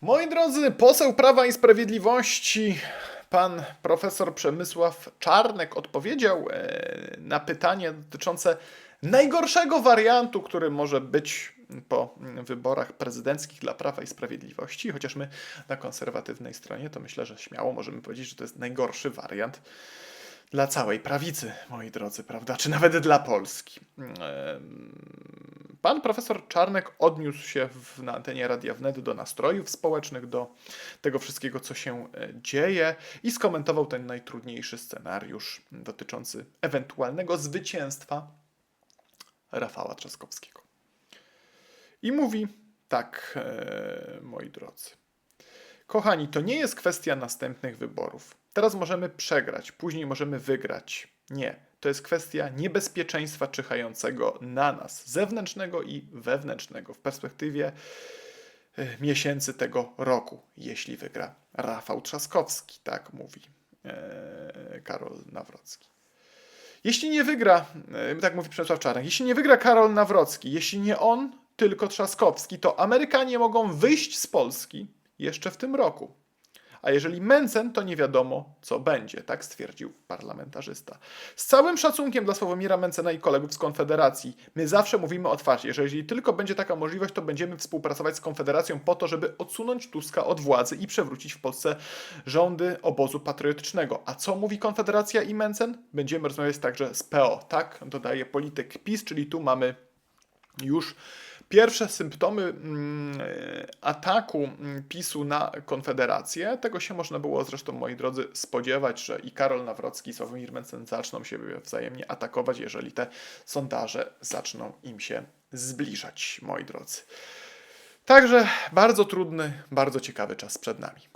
Moi drodzy, poseł Prawa i Sprawiedliwości, pan profesor Przemysław Czarnek odpowiedział e, na pytanie dotyczące najgorszego wariantu, który może być po wyborach prezydenckich dla Prawa i Sprawiedliwości, chociaż my na konserwatywnej stronie to myślę, że śmiało możemy powiedzieć, że to jest najgorszy wariant dla całej prawicy, moi drodzy, prawda? Czy nawet dla Polski. Pan profesor Czarnek odniósł się w, na antenie Radia Wnet do nastrojów społecznych, do tego wszystkiego, co się e, dzieje i skomentował ten najtrudniejszy scenariusz dotyczący ewentualnego zwycięstwa Rafała Trzaskowskiego. I mówi tak, e, moi drodzy. Kochani, to nie jest kwestia następnych wyborów. Teraz możemy przegrać, później możemy wygrać. Nie, to jest kwestia niebezpieczeństwa czyhającego na nas, zewnętrznego i wewnętrznego, w perspektywie e, miesięcy tego roku, jeśli wygra Rafał Trzaskowski, tak mówi e, Karol Nawrocki. Jeśli nie wygra, e, tak mówi Przemysław Czarnek, jeśli nie wygra Karol Nawrocki, jeśli nie on, tylko Trzaskowski, to Amerykanie mogą wyjść z Polski jeszcze w tym roku. A jeżeli Mencen, to nie wiadomo, co będzie, tak stwierdził parlamentarzysta. Z całym szacunkiem dla Sławomira Mencena i kolegów z Konfederacji, my zawsze mówimy otwarcie, że jeżeli tylko będzie taka możliwość, to będziemy współpracować z Konfederacją po to, żeby odsunąć Tuska od władzy i przewrócić w Polsce rządy obozu patriotycznego. A co mówi Konfederacja i Mencen? Będziemy rozmawiać także z PO, tak? Dodaje polityk PiS, czyli tu mamy już pierwsze symptomy mm, e, ataku mm, PiSu na Konfederację. Tego się można było zresztą, moi drodzy, spodziewać, że i Karol Nawrocki, i Sławomir Mencen zaczną siebie wzajemnie atakować, jeżeli te sondaże zaczną im się zbliżać, moi drodzy. Także bardzo trudny, bardzo ciekawy czas przed nami.